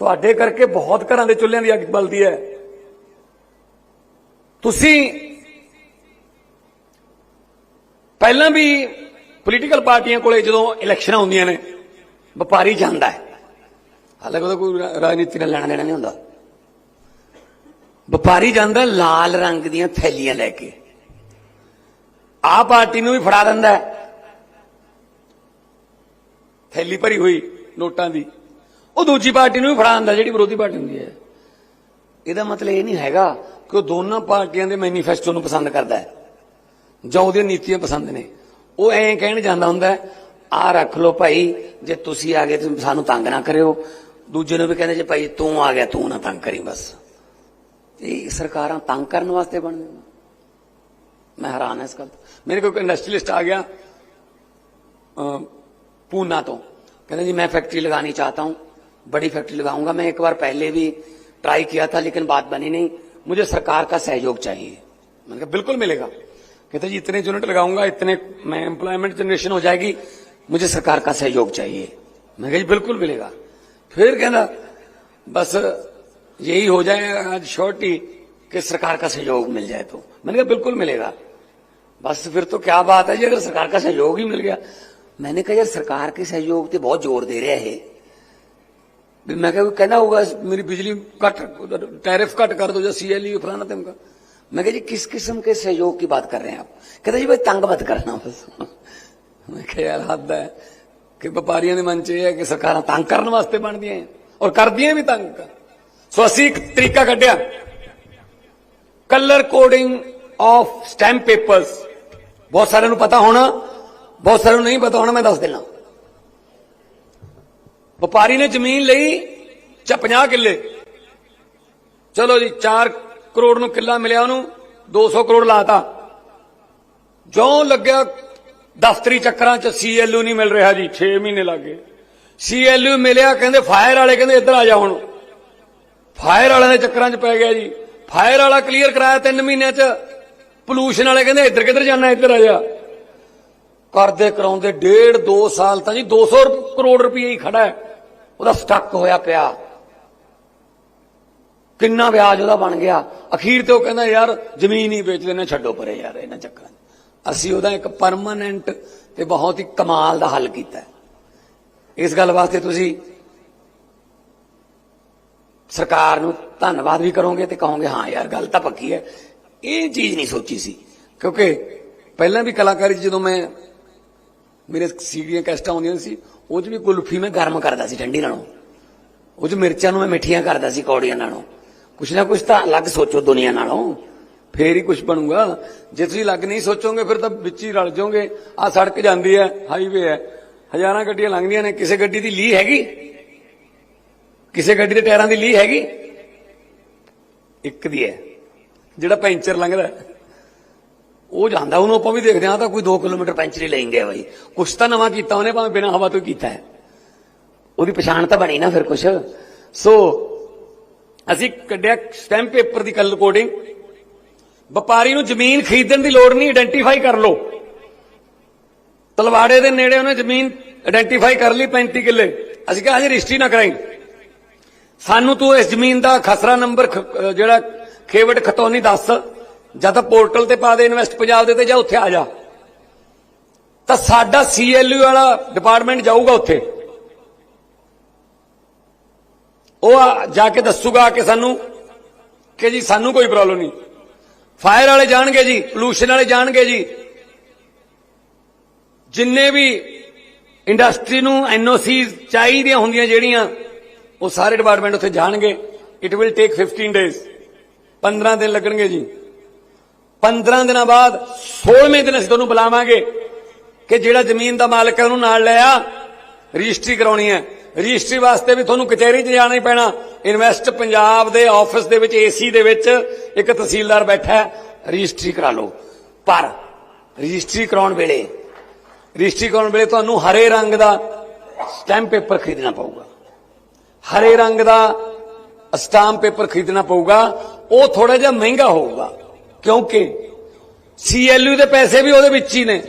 ਤੁਹਾਡੇ ਕਰਕੇ ਬਹੁਤ ਘਰਾਂ ਦੇ ਚੁੱਲ੍ਹਿਆਂ ਦੀ ਅੱਗ ਬਲਦੀ ਹੈ। ਤੁਸੀਂ ਪਹਿਲਾਂ ਵੀ ਪੋਲੀਟੀਕਲ ਪਾਰਟੀਆਂ ਕੋਲੇ ਜਦੋਂ ਇਲੈਕਸ਼ਨਾਂ ਹੁੰਦੀਆਂ ਨੇ, ਵਪਾਰੀ ਜਾਂਦਾ ਹੈ। ਹਾਲਾਂਕਿ ਉਹਦਾ ਕੋਈ ਰਾਜਨੀਤੀ ਨਾਲ ਲੈਣਾ ਦੇਣਾ ਨਹੀਂ ਹੁੰਦਾ। ਵਪਾਰੀ ਜਾਂਦਾ ਲਾਲ ਰੰਗ ਦੀਆਂ ਥੈਲੀਆਂ ਲੈ ਕੇ। ਆ ਪਾਰਟੀ ਨੂੰ ਵੀ ਫੜਾ ਦਿੰਦਾ ਥੈਲੀ ਭਰੀ ਹੋਈ ਨੋਟਾਂ ਦੀ। ਉਹ ਦੂਜੀ ਪਾਰਟੀ ਨੂੰ ਵੀ ਫੜਾ ਦਿੰਦਾ, ਜਿਹੜੀ ਵਿਰੋਧੀ ਪਾਰਟੀ ਹੁੰਦੀ ਹੈ। ਇਹਦਾ ਮਤਲਬ ਇਹ ਨਹੀਂ ਹੈਗਾ ਕਿ ਉਹ ਦੋਨਾਂ ਪਾਰਟੀਆਂ ਦੇ ਮੈਨੀਫੈਸਟੋ ਨੂੰ ਪਸੰਦ ਕਰਦਾ ਹੈ, ਜਾਂ ਉਹਦੀਆਂ ਨੀਤੀਆਂ ਪਸੰਦ ਨੇ। ਉਹ ਐਂ ਕਹਿਣ ਜਾਂਦਾ ਹੁੰਦਾ ਆ ਰੱਖ ਲਓ ਭਾਈ, ਜੇ ਤੁਸੀਂ ਆ ਗਏ ਤੁਸੀਂ ਸਾਨੂੰ ਤੰਗ ਨਾ ਕਰਿਓ। ਦੂਜੇ ਨੂੰ ਵੀ ਕਹਿੰਦੇ ਜੇ ਭਾਈ ਤੂੰ ਆ ਗਿਆ, ਤੂੰ ਨਾ ਤੰਗ ਕਰੀ ਬਸ। ਇਹ ਸਰਕਾਰਾਂ ਤੰਗ ਕਰਨ ਵਾਸਤੇ ਬਣਦੀਆਂ ਮੈਂ ਹੈਰਾਨ ਹਾਂ ਇਸ ਗੱਲ ਮੇਰੇ ਕੋਲ ਇੰਡਸਟਰੀਲਿਸਟ ਆ ਗਿਆ ਪੂਨਾ ਤੋਂ। ਕਹਿੰਦਾ ਜੀ ਮੈਂ ਫੈਕਟਰੀ ਲਗਾਣੀ ਚਾਹਤਾ ਹੂੰ। बड़ी फैक्ट्री लगाऊँगा। मैं एक बार पहले भी ट्राई किया था, लेकिन बात बनी नहीं। मुझे सरकार का सहयोग चाहिए। मैंने कहा, बिल्कुल मिलेगा। कहते जी, इतने यूनिट लगाऊँगा, इतने मैं एम्प्लॉयमेंट जनरेशन हो जाएगी, मुझे सरकार का सहयोग चाहिए। मैं कहा बिल्कुल मिलेगा। फिर कहना, बस यही हो जाए, आज शॉर्टी कि सरकार का सहयोग मिल जाए तो। मैंने कहा, बिल्कुल मिलेगा। बस फिर तो क्या बात है जी, अगर सरकार का सहयोग ही मिल गया। मैंने कहा, यार, सरकार के सहयोग तो बहुत ज़ोर दे रहे है। ਵੀ ਮੈਂ ਕਿਹਾ ਕੋਈ ਕਹਿੰਦਾ ਹੋਊਗਾ ਮੇਰੀ ਬਿਜਲੀ कट टैरिफ कट कर दो या सीएलई फलाना तिमका मैं कहा जी किस किस्म के सहयोग की बात कर रहे हैं आप कहते जी भाई तंग मत करना बस ਮੈਂ ਕਿਹਾ ਯਾਰ ਹੱਦ ਹੈ ਕਿ ਵਪਾਰੀਆਂ ਦੇ ਮਨ 'ਚ ਇਹ ਹੈ ਕਿ ਸਰਕਾਰਾਂ ਤੰਗ ਕਰਨ ਵਾਸਤੇ ਬਣਦੀਆਂ ਹੈ ਔਰ ਕਰਦੀਆਂ ਵੀ ਤੰਗ ਸੋ ਅਸੀਂ ਇੱਕ ਤਰੀਕਾ ਕੱਢਿਆ colour coding of stamp papers ਬਹੁਤ ਸਾਰਿਆਂ ਨੂੰ ਪਤਾ ਹੋਣਾ ਬਹੁਤ ਸਾਰਿਆਂ ਨੂੰ ਨਹੀਂ ਪਤਾ ਹੋਣਾ ਮੈਂ ਦੱਸ ਦੇਣਾ ਵਪਾਰੀ ਨੇ ਜ਼ਮੀਨ ਲਈ ਚਾ 50 ਕਿੱਲੇ। ਚਲੋ ਜੀ 4 ਕਰੋੜ ਨੂੰ ਕਿੱਲਾ ਮਿਲਿਆ ਉਹਨੂੰ 200 ਕਰੋੜ ਲਾਤਾ। ਜੋ ਲੱਗਿਆ ਦਫ਼ਤਰੀ ਚੱਕਰਾਂ 'ਚ ਸੀਐਲਯੂ ਨਹੀਂ ਮਿਲ ਰਿਹਾ ਜੀ 6 ਮਹੀਨੇ ਲੱਗੇ ਸੀਐਲਯੂ ਮਿਲਿਆ, ਕਹਿੰਦੇ ਫਾਇਰ ਵਾਲੇ ਕਹਿੰਦੇ ਇੱਧਰ ਆ ਜਾ ਹੁਣ। ਫਾਇਰ ਵਾਲਿਆਂ ਦੇ ਚੱਕਰਾਂ 'ਚ ਪੈ ਗਿਆ ਜੀ। ਫਾਇਰ ਵਾਲਾ ਕਲੀਅਰ ਕਰਾਇਆ 3 ਮਹੀਨਿਆਂ 'ਚ। ਪੋਲੂਸ਼ਨ ਵਾਲੇ ਕਹਿੰਦੇ ਇੱਧਰ ਕਿੱਧਰ ਜਾਣਾ, ਇੱਧਰ ਆ ਜਾ। ਕਰਦੇ ਕਰਾਉਂਦੇ ਡੇਢ 2 ਸਾਲ ਤਾਂ ਜੀ 200 ਕਰੋੜ ਰੁਪਏ ਹੀ ਖੜਾ ਹੈ। ਉਹਦਾ ਸਟੱਕ ਹੋਇਆ ਪਿਆ। ਕਿੰਨਾ ਵਿਆਜ ਉਹਦਾ ਬਣ ਗਿਆ। ਅਖੀਰ ਤੇ ਉਹ ਕਹਿੰਦਾ, ਯਾਰ, ਜ਼ਮੀਨ ਹੀ ਵੇਚ ਦੇਣਾ ਛੱਡੋ ਪਰੇ ਯਾਰ, ਇਹਨਾਂ ਚੱਕਰਾਂ ਅਸੀਂ ਉਹਦਾ ਇੱਕ ਪਰਮਾਨੈਂਟ ਤੇ ਬਹੁਤ ਹੀ ਕਮਾਲ ਦਾ ਹੱਲ ਕੀਤਾ ਇਸ ਗੱਲ ਵਾਸਤੇ ਤੁਸੀਂ ਸਰਕਾਰ ਨੂੰ ਧੰਨਵਾਦ ਵੀ ਕਰੋਗੇ ਤੇ ਕਹੋਗੇ, ਹਾਂ ਯਾਰ, ਗੱਲ ਤਾਂ ਪੱਕੀ ਹੈ। ਇਹ ਚੀਜ਼ ਨਹੀਂ ਸੋਚੀ ਸੀ, ਕਿਉਂਕਿ ਪਹਿਲਾਂ ਵੀ ਕਲਾਕਾਰੀ ਜਦੋਂ ਮੈਂ, ਮੇਰੇ ਸੀਡੀਆਂ ਕੈਸਟਾਂ ਆਉਂਦੀਆਂ ਸੀ ਉਹ 'ਚ ਵੀ ਕੁਲਫੀ ਮੈਂ ਗਰਮ ਕਰਦਾ ਸੀ ਠੰਡੀ ਨਾਲੋਂ, ਉਹ 'ਚ ਮਿਰਚਾਂ ਨੂੰ ਮੈਂ ਮਿੱਠੀਆਂ ਕਰਦਾ ਸੀ ਕੌੜੀਆਂ ਨਾਲੋਂ। ਕੁਛ ਨਾ ਕੁਛ ਤਾਂ ਅਲੱਗ ਸੋਚੋ ਦੁਨੀਆ ਨਾਲੋਂ। ਫੇਰ ਹੀ ਕੁਝ ਬਣੂਗਾ। ਜੇ ਤੁਸੀਂ ਅਲੱਗ ਨਹੀਂ ਸੋਚੋਗੇ, ਫਿਰ ਤਾਂ ਵਿੱਚ ਹੀ ਰਲ ਜਾਓਗੇ। ਆ ਸੜਕ ਜਾਂਦੀ ਹੈ ਹਾਈਵੇ ਹੈ। ਹਜ਼ਾਰਾਂ ਗੱਡੀਆਂ ਲੰਘਦੀਆਂ ਨੇ। ਕਿਸੇ ਗੱਡੀ ਦੀ ਲੀ ਹੈਗੀ? ਕਿਸੇ ਗੱਡੀ ਦੇ ਟਾਇਰਾਂ ਦੀ ਲੀ ਹੈਗੀ? ਇੱਕ ਦੀ ਹੈ। ਜਿਹੜਾ ਪੈਂਚਰ ਲੰਘਦਾ ਉਹ ਜਾਂਦਾ, ਉਹਨੂੰ ਆਪਾਂ ਵੀ ਦੇਖਦੇ ਹਾਂ, ਤਾਂ ਕੋਈ 2 ਕਿਲੋਮੀਟਰ ਪੈਂਚਰੀ ਹੀ ਲੈਂਗੇ ਬਾਈ। ਕੁਛ ਤਾਂ ਨਵਾਂ ਕੀਤਾ ਉਹਨੇ, ਭਾਵੇਂ ਬਿਨਾਂ ਹਵਾ ਤੋਂ ਹੀ ਕੀਤਾ ਹੈ। ਉਹਦੀ ਪਛਾਣ ਤਾਂ ਬਣੀ ਨਾ ਫਿਰ ਕੁਛ। ਸੋ ਅਸੀਂ ਕੱਢਿਆ ਸਟੈਂਪ ਪੇਪਰ ਦੀ ਕਲਰ ਕੋਡਿੰਗ ਵਪਾਰੀ ਨੂੰ ਜ਼ਮੀਨ ਖਰੀਦਣ ਦੀ ਲੋੜ ਨਹੀਂ ਆਇਡੈਂਟੀਫਾਈ ਕਰ ਲਓ। ਤਲਵਾੜੇ ਦੇ ਨੇੜੇ ਉਹਨੇ ਜ਼ਮੀਨ ਆਇਡੈਂਟੀਫਾਈ ਕਰ ਲਈ 35 ਕਿੱਲੇ। ਅਸੀਂ ਕਿਹਾ, ਹਜੇ ਰਜਿਸਟਰੀ ਨਾ ਕਰਾਈ। ਸਾਨੂੰ ਤੂੰ ਇਸ ਜ਼ਮੀਨ ਦਾ ਖਸਰਾ ਨੰਬਰ ਜਿਹੜਾ ਖੇਵਟ ਖਤੌਨੀ ਦੱਸ। ਜਾਂ ਤਾਂ ਪੋਰਟਲ ਤੇ ਪਾ ਦੇ ਇਨਵੈਸਟ ਪੰਜਾਬ ਦੇ ਤੇ ਜਾਂ ਉੱਥੇ ਆ ਜਾ। ਤਾਂ ਸਾਡਾ ਸੀਐਲਯੂ ਵਾਲਾ ਡਿਪਾਰਟਮੈਂਟ ਜਾਊਗਾ ਉੱਥੇ। ਉਹ ਆ- ਜਾ ਕੇ ਦੱਸੂਗਾ ਕਿ ਸਾਨੂੰ, ਕਿ ਜੀ ਸਾਨੂੰ ਕੋਈ ਪ੍ਰੋਬਲਮ ਨਹੀਂ। ਫਾਇਰ ਵਾਲੇ ਜਾਣਗੇ ਜੀ ਪੋਲੂਸ਼ਨ ਵਾਲੇ ਜਾਣਗੇ ਜੀ। ਜਿੰਨੇ ਵੀ ਇੰਡਸਟਰੀ ਨੂੰ ਐਨਓਸੀ ਚਾਹੀਦੀਆਂ ਹੁੰਦੀਆਂ ਜਿਹੜੀਆਂ, ਉਹ ਸਾਰੇ ਡਿਪਾਰਟਮੈਂਟ ਉੱਥੇ ਜਾਣਗੇ। ਇਟ ਵਿਲ ਟੇਕ 15 ਡੇਜ਼ 15 ਦਿਨ ਲੱਗਣਗੇ ਜੀ। 15 ਦਿਨਾਂ ਬਾਅਦ 16ਵੇਂ ਦਿਨ ਅਸੀਂ ਤੁਹਾਨੂੰ ਬੁਲਾਵਾਂਗੇ ਕਿ ਜਿਹੜਾ ਜ਼ਮੀਨ ਦਾ ਮਾਲਕ ਹੈ ਉਹਨੂੰ ਨਾਲ ਲੈ ਆ। ਰਜਿਸਟਰੀ ਕਰਾਉਣੀ ਹੈ। ਰਜਿਸਟਰੀ ਵਾਸਤੇ ਵੀ ਤੁਹਾਨੂੰ ਕਚਹਿਰੀ 'ਚ ਜਾਣਾ ਹੀ ਪੈਣਾ। ਇਨਵੈਸਟ ਪੰਜਾਬ ਦੇ ਆਫਿਸ ਦੇ ਵਿੱਚ ਏਸੀ ਦੇ ਵਿੱਚ ਇੱਕ ਤਹਿਸੀਲਦਾਰ ਬੈਠਾ ਹੈ। ਰਜਿਸਟਰੀ ਕਰਾ ਲਓ। ਪਰ ਰਜਿਸਟਰੀ ਕਰਾਉਣ ਵੇਲੇ, ਰਜਿਸਟਰੀ ਕਰਾਉਣ ਵੇਲੇ ਤੁਹਾਨੂੰ ਹਰੇ ਰੰਗ ਦਾ ਸਟੈਂਪ ਪੇਪਰ ਖਰੀਦਣਾ ਪਊਗਾ। ਹਰੇ ਰੰਗ ਦਾ ਸਟਾਂਪ ਪੇਪਰ ਖਰੀਦਣਾ ਪਊਗਾ। ਉਹ ਥੋੜਾ ਜਿਹਾ ਮਹਿੰਗਾ ਹੋਊਗਾ। ਕਿਉਂਕਿ ਸੀਐਲਯੂ ਦੇ ਪੈਸੇ ਵੀ ਉਹਦੇ ਵਿੱਚ ਹੀ ਨੇ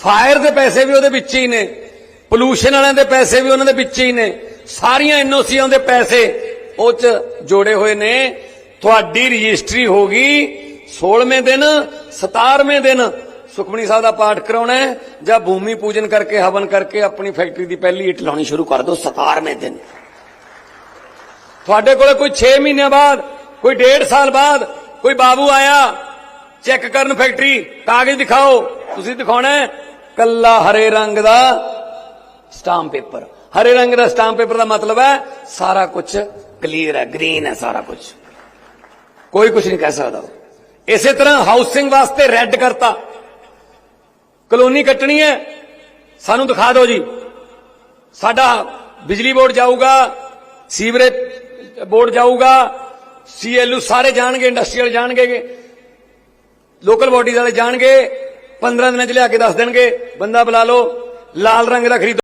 ਫਾਇਰ ਦੇ ਪੈਸੇ ਵੀ ਉਹਦੇ ਵਿੱਚ ਹੀ ਨੇ ਪੋਲੂਸ਼ਨ ਵਾਲਿਆਂ ਦੇ ਪੈਸੇ ਵੀ ਉਹਨਾਂ ਦੇ ਵਿੱਚ ਹੀ ਨੇ, ਸਾਰੀਆਂ ਐਨਓਸੀਆਂ ਦੇ ਪੈਸੇ ਉਹ ਚ ਜੋੜੇ ਹੋਏ ਨੇ। ਤੁਹਾਡੀ ਰਜਿਸਟਰੀ ਹੋ ਗਈ 16ਵੇਂ ਦਿਨ 17ਵੇਂ ਦਿਨ, ਸੁਖਮਨੀ ਸਾਹਿਬ ਦਾ ਪਾਠ ਕਰਾਉਣਾ ਹੈ, ਜਾਂ ਭੂਮੀ ਪੂਜਨ ਕਰਕੇ, ਹਵਨ ਕਰਕੇ ਆਪਣੀ ਫੈਕਟਰੀ ਦੀ ਪਹਿਲੀ ਇੱਟ ਲਾਉਣੀ ਸ਼ੁਰੂ ਕਰ ਦਿਓ 17ਵੇਂ ਦਿਨ। ਤੁਹਾਡੇ ਕੋਲੇ ਕੋਈ 6 ਮਹੀਨਿਆਂ ਬਾਅਦ, ਕੋਈ 1.5 ਸਾਲ ਬਾਅਦ ਕੋਈ ਬਾਬੂ ਆਇਆ? ਚੈੱਕ ਕਰਨ ਫੈਕਟਰੀ, ਕਾਗਜ਼ ਦਿਖਾਓ। ਤੁਸੀਂ ਦਿਖਾਉਣਾ ਹੈ? ਕੱਲਾ ਹਰੇ ਰੰਗ ਦਾ ਸਟਾਂਪ ਪੇਪਰ। ਹਰੇ ਰੰਗ ਦਾ ਸਟਾਂਪ ਪੇਪਰ ਦਾ ਮਤਲਬ ਹੈ ਸਾਰਾ ਕੁਝ ਕਲੀਅਰ ਹੈ ਗ੍ਰੀਨ ਹੈ ਸਾਰਾ ਕੁਝ। ਕੋਈ ਕੁਝ ਨਹੀਂ ਕਹਿ ਸਕਦਾ। ਇਸੇ ਤਰ੍ਹਾਂ ਹਾਊਸਿੰਗ ਵਾਸਤੇ ਰੈੱਡ ਕਰਤਾ। ਕਲੋਨੀ ਕੱਟਣੀ ਹੈ। ਸਾਨੂੰ ਦਿਖਾ ਦਿਓ ਜੀ। ਸਾਡਾ ਬਿਜਲੀ ਬੋਰਡ ਜਾਊਗਾ, ਸੀਵਰੇਜ ਬੋਰਡ ਜਾਊਗਾ ਸੀਐਲਯੂ ਸਾਰੇ ਜਾਣਗੇ ਇੰਡਸਟਰੀਅਲ ਜਾਣਗੇ ਲੋਕਲ ਬਾਡੀਜ਼ ਵਾਲੇ ਜਾਣਗੇ 15 ਦਿਨਾਂ ਚ ਲਿਆ ਕੇ ਦੱਸ ਦੇਣਗੇ, ਬੰਦਾ ਬੁਲਾ ਲਓ, ਲਾਲ ਰੰਗ ਦਾ ਖਰੀਦੋ।